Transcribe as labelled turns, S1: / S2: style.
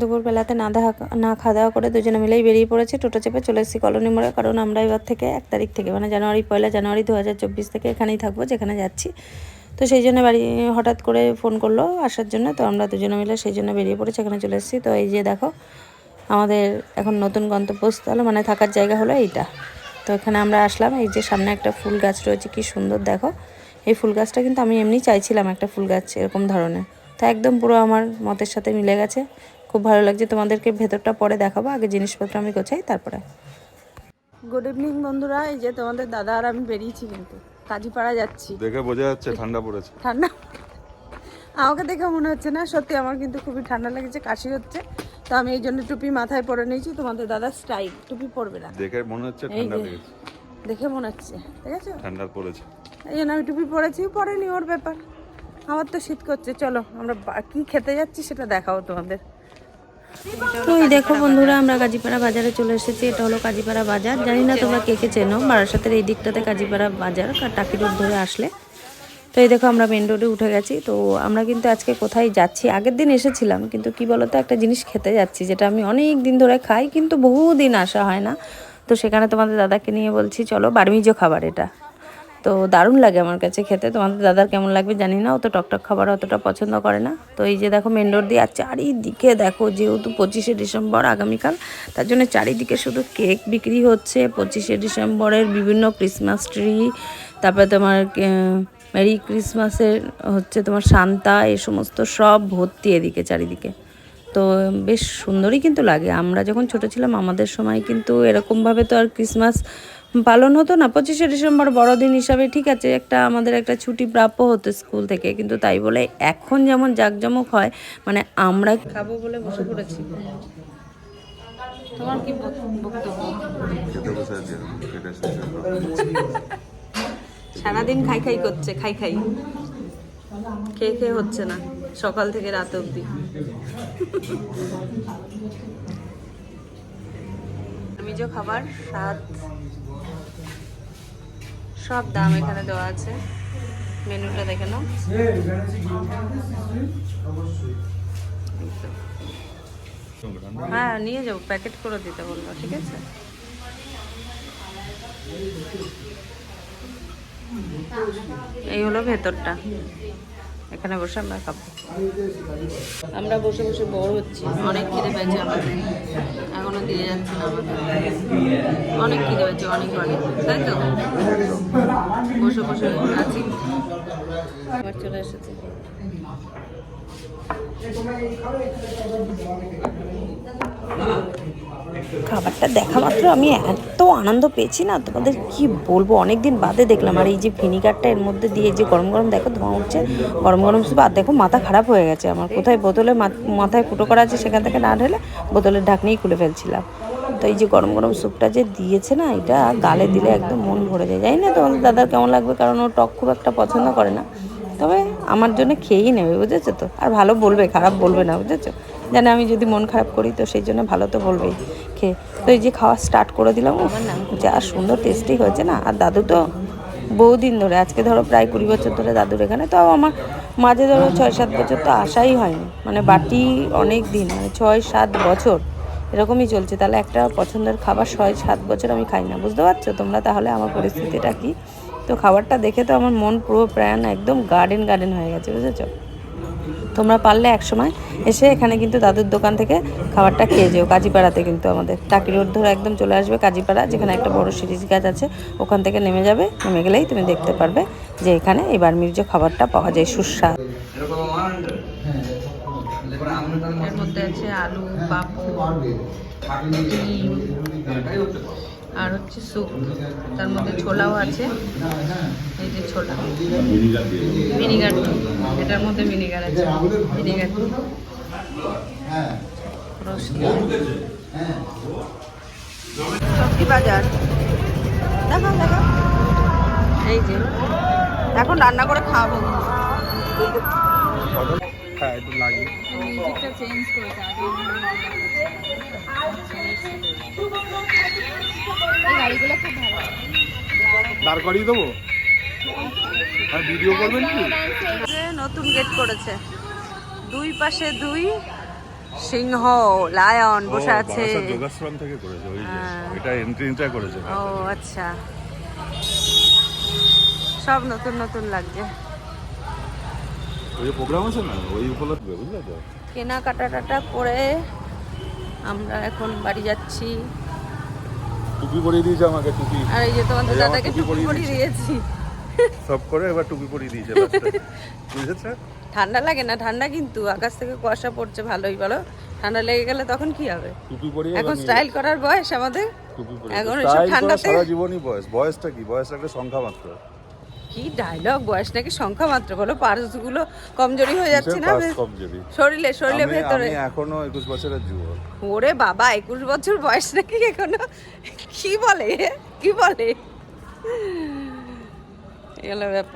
S1: দুপুরবেলাতে না দেখা, না খাওয়া দাওয়া করে দুজনে মিলেই বেরিয়ে পড়েছি। টোটো চেপে চলে এসেছি কলোনি মোড়ে, কারণ আমরা এবার থেকে এক তারিখ থেকে মানে জানুয়ারি, পয়লা জানুয়ারি দু হাজার চব্বিশ থেকে এখানেই থাকব, যেখানে যাচ্ছি। তো সেই জন্য বাড়ি, হঠাৎ করে ফোন করল আসার জন্য, তো আমরা দুজনে মিলে সেই জন্য বেরিয়ে পড়েছি, এখানে চলে এসেছি। তো এই যে দেখো, আমাদের এখন নতুন গন্তব্যস্থল মানে থাকার জায়গা হলো এইটা। তো এখানে আমরা আসলাম, এই যে সামনে একটা ফুল গাছ রয়েছে, কি সুন্দর, দেখো। এই ফুল গাছটা কিন্তু আমি এমনি চাইছিলাম একটা ফুল গাছ, এরকম ধরনের। তা একদম পুরো আমার মতের সাথে মিলে গেছে। খুব ভালো লাগছে। তোমাদেরকে ভেতরটা পরে দেখাবো আগে জিনিসপত্র আমি গোছাই তারপরে। গুড ইভিনিং বন্ধুরা। এই যে তোমাদের দাদা আর আমি বেরিয়েছি কিন্তু। কাজীপাড়া যাচ্ছি।
S2: দেখে বোঝা যাচ্ছে ঠান্ডা পড়েছে।
S1: ঠান্ডা আমাকে দেখে মনে হচ্ছে না সত্যি আমার কিন্তু খুবই ঠান্ডা লেগেছে কাশি হচ্ছে। তো আমি এই জন্য টুপি মাথায় পরে নিয়েছি তোমাদের দাদা স্টাইল টুপি পরবে না।
S2: দেখে মনে হচ্ছে
S1: এই
S2: ঠান্ডা
S1: যে
S2: লেগেছে।
S1: দেখে মনে হচ্ছে ঠিক আছে?
S2: ঠান্ডা পড়েছে।
S1: এই জন্য আমি টুপি পরেছি পরে নি ওর ব্যাপার। আমার তো শীত করছে চলো আমরা বা- কি খেতে যাচ্ছি সেটা দেখাও তোমাদের। তো এই দেখো বন্ধুরা, আমরা কাজীপাড়া বাজারে চলে এসেছি। এটা হলো কাজীপাড়া বাজার। জানি না তোমরা কে কে চেনো, বারাসাতের এই দিকটাতে কাজীপাড়া বাজার টাকি রোড ধরে আসলে। তো এই দেখো, আমরা মেন রোডে উঠে গেছি। তো আমরা কিন্তু আজকে কোথায় যাচ্ছি? আগের দিন এসেছিলাম, কিন্তু কি বলতো, একটা জিনিস খেতে যাচ্ছি, যেটা আমি অনেক দিন ধরে খাই, কিন্তু বহু দিন আসা হয় না। তো সেখানে তোমাদের দাদাকে নিয়ে বলছি, চলো বারমিজো খাবার এটা। তো দারুণ লাগে আমার কাছে খেতে। তোমাদের দাদার কেমন লাগবে জানি না, ও তো টকটক খাবার অতটা পছন্দ করে না। তো এই যে দেখো মেন রোড দিয়ে আর চারিদিকে দেখো যেহেতু পঁচিশে ডিসেম্বর আগামীকাল, তার জন্য চারিদিকে শুধু কেক বিক্রি হচ্ছে। পঁচিশে ডিসেম্বরের বিভিন্ন ক্রিসমাস ট্রি তারপরে তোমার মেরি ক্রিসমাসের হচ্ছে তোমার সান্তা এ সমস্ত সব ভর্তি এদিকে চারিদিকে। তো বেশ সুন্দরই কিন্তু লাগে। আমরা যখন ছোট ছিলাম, আমাদের সময় কিন্তু এরকমভাবে তো আর ক্রিসমাস পালন হতো না। পঁচিশে ডিসেম্বর বড়দিন হিসাবে, ঠিক আছে, একটা আমাদের একটা ছুটি প্রাপ্য হতো স্কুল থেকে। কিন্তু তাই বলে এখন যেমন জাঁকজমক হয় মানে আমরা খাব বলে বসে পড়েছি। তোমার কি। সারাদিন খাই খাই করছে, খাই খাই। খেয়ে খেয়ে হচ্ছে না, সকাল থেকে রাত অবধি। আমি যে খাবার স্বাদ সব দাম এখানে দেওয়া আছে। মেনুটা দেখে নাও। হ্যাঁ নিয়ে যাব, প্যাকেট করে দিতে বলল, ঠিক আছে? এই হলো ভেতরটা। এখানে বসে আমরা খাব। আমরা বসে বসে বড় হচ্ছি। অনেক খিদে পেয়েছে আমাদের এখনও দিয়ে যাচ্ছে না আমাদের। অনেক খিদে পেয়েছে, অনেক অনেক তাই তো? বসে বসে আছি। আবার চলে এসেছে। খাবারটা দেখা মাত্র আমি এত আনন্দ পেয়েছি না, তোমাদের কি বলব? অনেক দিন বাদে দেখলাম, আর এই যে ভিনিগারটা এর মধ্যে দিয়ে যে গরম গরম দেখো ধোঁয়া উঠছে, গরম গরম শুধু, আর দেখো মাথা খারাপ হয়ে গেছে আমার। কোথায় বোতলে মাথায় ফুটো করা আছে সেখান থেকে না ঢেলে বোতলের ঢাকনিই খুলে ফেলছিলাম। তো এই যে গরম গরম স্যুপটা যে দিয়েছে না, এটা গালে দিলে একদম মন ভরে যায়। জানি না তোমাদের দাদার কেমন লাগবে, কারণ ও টক খুব একটা পছন্দ করে না। তবে আমার জন্য খেয়েই নেবে, বুঝেছ তো? আর ভালো বলবে, খারাপ বলবে না, বুঝেছ? জানে আমি যদি মন খারাপ করি তো সেই জন্য ভালো তো বলবেই খেয়ে তো এই যে খাওয়া স্টার্ট করে দিলাম যা সুন্দর টেস্টি হয়েছে না? আর দাদু তো বহুদিন ধরে, আজকে ধরো প্রায় কুড়ি বছর ধরে দাদুর এখানে, তো আমার মাঝে ধরো ছয় সাত বছর তো আসাই হয়নি। মানে বাটি অনেক দিন মানে ছয় সাত বছর এরকমই চলছে। তাহলে একটা পছন্দের খাবার ছয় সাত বছর আমি খাই না, বুঝতে পারছ? তোমরা তাহলে আমার পরিস্থিতিটা কি? তো খাবারটা দেখে তো আমার মন পুরো প্রাণ একদম গার্ডেন গার্ডেন হয়ে গেছে বুঝেছ? তোমরা পারলে এক সময় এসে এখানে কিন্তু দাদুর দোকান থেকে খাবারটা খেয়ে যেও কাজীপাড়াতে কিন্তু আমাদের। টাকি রোড ধরে একদম চলে আসবে কাজীপাড়া যেখানে একটা বড় সিরিজ গাছ আছে ওখান থেকে নেমে যাবে নেমে গেলেই তুমি দেখতে পারবে যে এখানে এই বার্মির যে খাবারটা পাওয়া যায় সুস্বাদ। এর মধ্যে আছে আলু আর হচ্ছে স্যুপ। তার মধ্যে ছোলাও আছে। এই যে ছোলা। ভিনিগার এটার মধ্যে ভিনিগার আছে। ভিনিগার। সবজি বাজার দেখো দেখো। এই যে। এখন রান্না করে খাওয়াবো।
S2: হ্যাঁ একটু লাগে
S1: চেঞ্জ করেছে আগে এই গাড়িগুলো খুব ভালো।
S2: দাঁড় করিয়ে দেবো? হ্যাঁ ভিডিও করবেন কি?
S1: নতুন গেট করেছে। দুই পাশে দুই
S3: সিংহ লায়ন বসে আছে।
S2: যোগাশ্রম থেকে করেছে ওই যে
S3: হ্যাঁ।
S2: এটা এন্ট্রিটা করেছে।
S3: ও আচ্ছা। সব নতুন নতুন লাগছে।
S2: ওই যে প্রোগ্রাম আছে না? ওই উপলক্ষে বুঝলে তো?
S3: কেনাকাটা টাটা করে আমরা এখন বাড়ি যাচ্ছি।
S2: টুপি পরিয়ে দিয়েছে আমাকে টুপি।
S3: আর এই যে তোমাদের দাদাকে
S2: টুপি পরিয়ে
S3: দিয়েছি।
S2: সব করে এবার টুপি পরিয়ে দিয়েছে বুঝেছ?
S3: ঠান্ডা লাগে না ঠান্ডা কিন্তু আকাশ থেকে কুয়াশা পড়ছে ভালোই বলো? ঠান্ডা লেগে গেলে তখন কি হবে?
S2: টুপি পরিয়ে
S3: এখন স্টাইল করার বয়স আমাদের।
S2: টুপি পরিয়ে
S3: এখন
S2: সব
S3: এসব ঠান্ডাতে-
S2: সারা জীবনই বয়স। বয়সটা কি? বয়স একটা সংখ্যা মাত্র।
S3: কি ডায়লগ বয়স নাকি সংখ্যা মাত্র? বলো পার্সগুলো কমজোরি হয়ে যাচ্ছে না শরীরে শরীরে ভেতরে।
S2: আমি এখনও একুশ বছরের যুবক।
S3: ওরে বাবা একুশ বছর বয়স নাকি এখনও? কি বলে? কি বলে? এগুলো ব্যাপার।